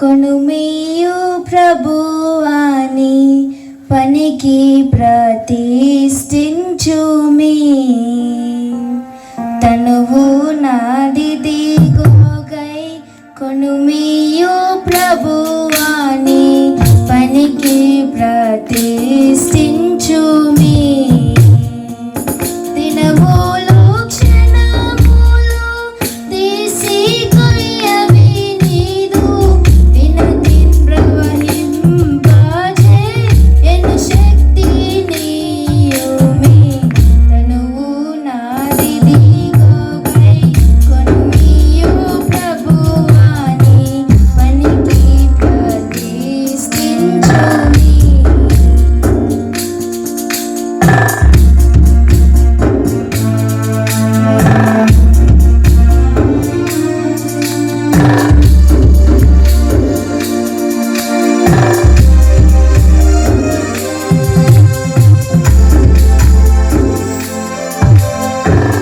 కొనుమియు ప్రభువాని పనికి ప్రతిష్ఠించుమి. తనువు నాది దిగోగై కొనుమియు ప్రభు Yeah.